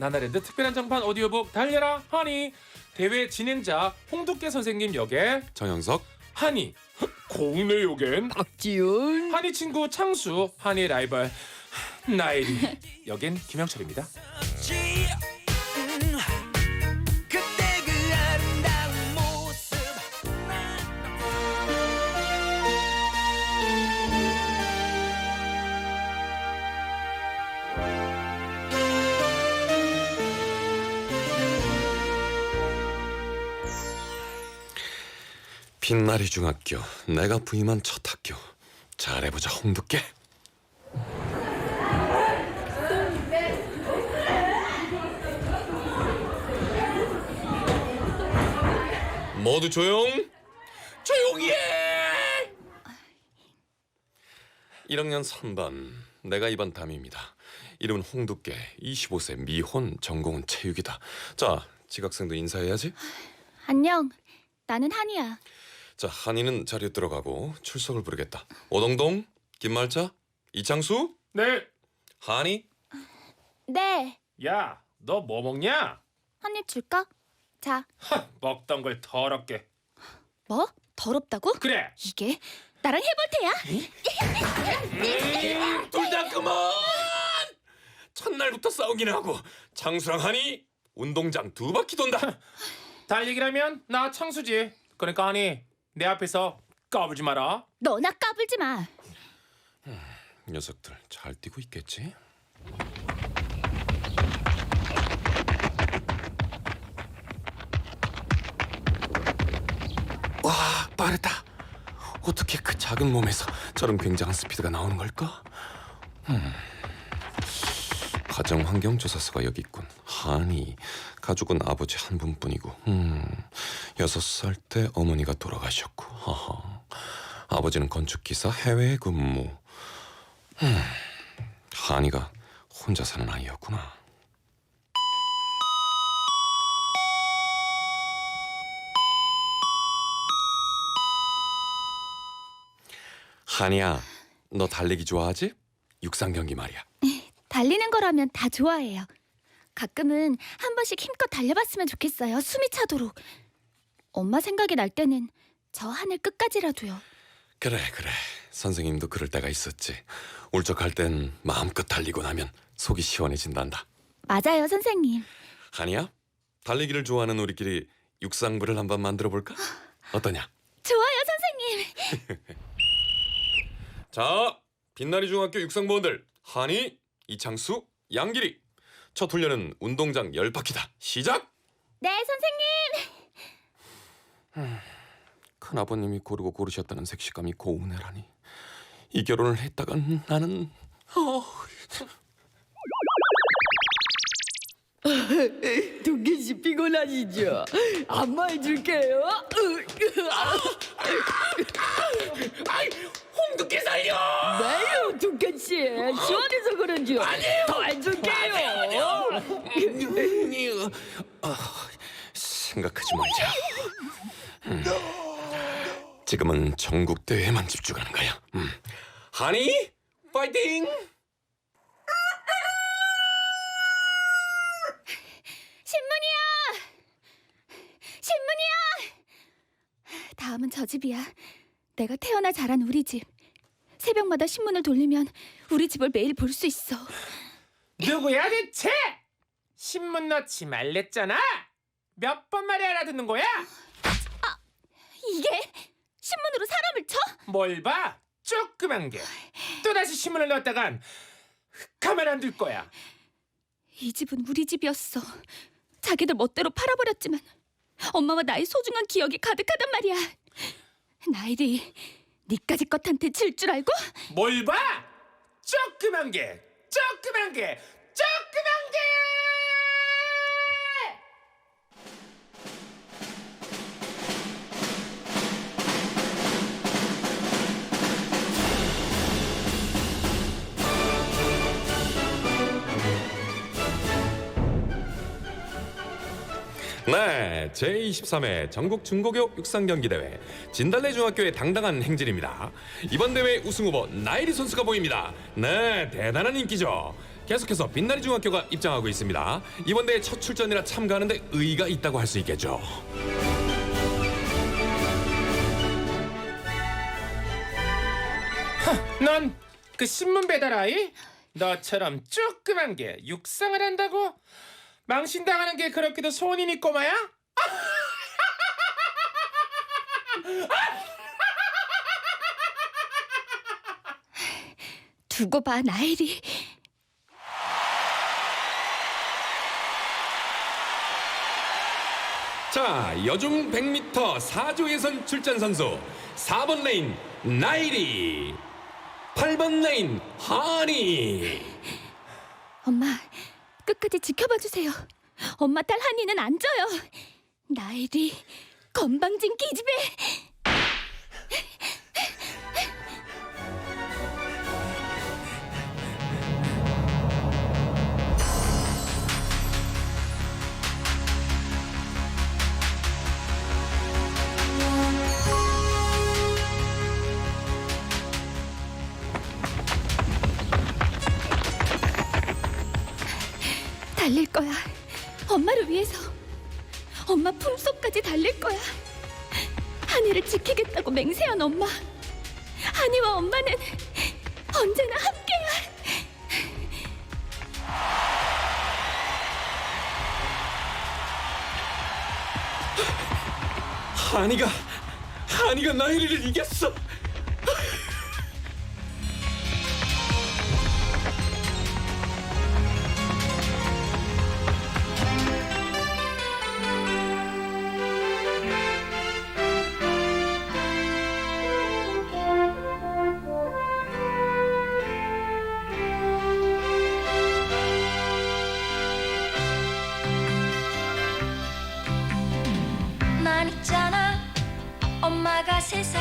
나나랜드 특별한 장판 오디오북 달려라 하니. 대회 진행자 홍두깨 선생님 역에 정영석. 하니 공내 역엔 박지훈. 하니 친구 창수 하니 라이벌 나일이 역엔 김영철입니다. 빛나리 중학교. 내가 부임한 첫 학교. 잘해보자 홍두깨. 모두 조용! 조용히 해! 1학년 3반. 내가 이반 담임입니다. 이름은 홍두깨. 25세 미혼 전공은 체육이다. 자 지각생도 인사해야지. 안녕. 나는 한이야. 자 한이는 자리에 들어가고 출석을 부르겠다. 오동동, 김말자, 이창수, 네, 한이. 네. 야, 너 뭐 먹냐? 한 입 줄까? 자, 하, 먹던 걸 더럽게. 뭐? 더럽다고? 그래. 이게 나랑 해볼 테야. 둘 다 그만. 첫날부터 싸우기는 하고 창수랑 한이 운동장 두 바퀴 돈다. 달리기라면 나 창수지. 그러니까 하니 내 앞에서 까불지 마라. 너나 까불지 마. 녀석들 잘 뛰고 있겠지? 와 빠르다. 어떻게 그 작은 몸에서 저런 굉장한 스피드가 나오는 걸까? 음. 가정환경조사서가 여기 있군. 한이 가족은 아버지 한 분뿐이고, 음, 여섯 살 때 어머니가 돌아가셨고, 하하. 아버지는 건축기사 해외 근무. 한이가 혼자 사는 아이였구나. 한이야, 너 달리기 좋아하지? 육상 경기 말이야. 달리는 거라면 다 좋아해요. 가끔은 한 번씩 힘껏 달려봤으면 좋겠어요. 숨이 차도록. 엄마 생각이 날 때는 저 하늘 끝까지라도요. 그래 그래. 선생님도 그럴 때가 있었지. 울적할 땐 마음껏 달리고 나면 속이 시원해진단다. 맞아요, 선생님. 한이야, 달리기를 좋아하는 우리끼리 육상부를 한번 만들어 볼까? 어떠냐? 좋아요, 선생님. 자, 빛나리 중학교 육상부원들 한이, 이창수, 양길이. 첫 훈련은 운동장 열 바퀴다. 시작. 네, 선생님. 큰 아버님이 고르고 고르셨다는 색시감이 고운해라니. 이 결혼을 했다간 나는 어, 두개 씨 피곤하시죠? 안마 해줄게요. 아이 홍두깨 살려. 네요 두개 씨 시원해서 그런지요. 더 해줄게요. 아, 생각하지 말자. 음, 지금은 전국 대회만 집중하는 거야. 음. 하니 파이팅! 신문이야! 신문이야! 다음은 저 집이야. 내가 태어나 자란 우리 집. 새벽마다 신문을 돌리면 우리 집을 매일 볼 수 있어. 누구야 대체? 신문 넣지 말랬잖아. 몇 번 말이 알아듣는 거야? 이게 신문으로 사람을 쳐? 뭘 봐? 조그만 게. 또 다시 신문을 넣었다간 가만 안 둘 거야. 이 집은 우리 집이었어. 자기들 멋대로 팔아버렸지만 엄마와 나의 소중한 기억이 가득하단 말이야. 나일이 니까지 것한테 질 줄 알고? 뭘 봐? 조그만 게. 조그만 게. 조그만 게. 네, 제23회 전국 중고교 육상 경기 대회 진달래 중학교의 당당한 행진입니다. 이번 대회 우승 후보 나이리 선수가 보입니다. 네, 대단한 인기죠. 계속해서 빛나리 중학교가 입장하고 있습니다. 이번 대회 첫 출전이라 참가하는데 의의가 있다고 할 수 있겠죠. 넌 그 신문 배달 아이? 너처럼 조그만 게 육상을 한다고? 망신당하는 게 그렇게도 소원이니 꼬마야? 두고 봐 나일이. 자, 여중 100m 4조 예선 출전 선수 4번 레인 나이리 8번 레인 하니 엄마 끝까지 지켜봐 주세요. 엄마 딸 한이는 안 져요. 나일이 건방진 기집애. 달릴 거야. 엄마를 위해서. 엄마 품속까지 달릴 거야. 한이를 지키겠다고 맹세한 엄마. 한이와 엄마는 언제나 함께야. 하니가 하니가 나이리를 이겼어. 세상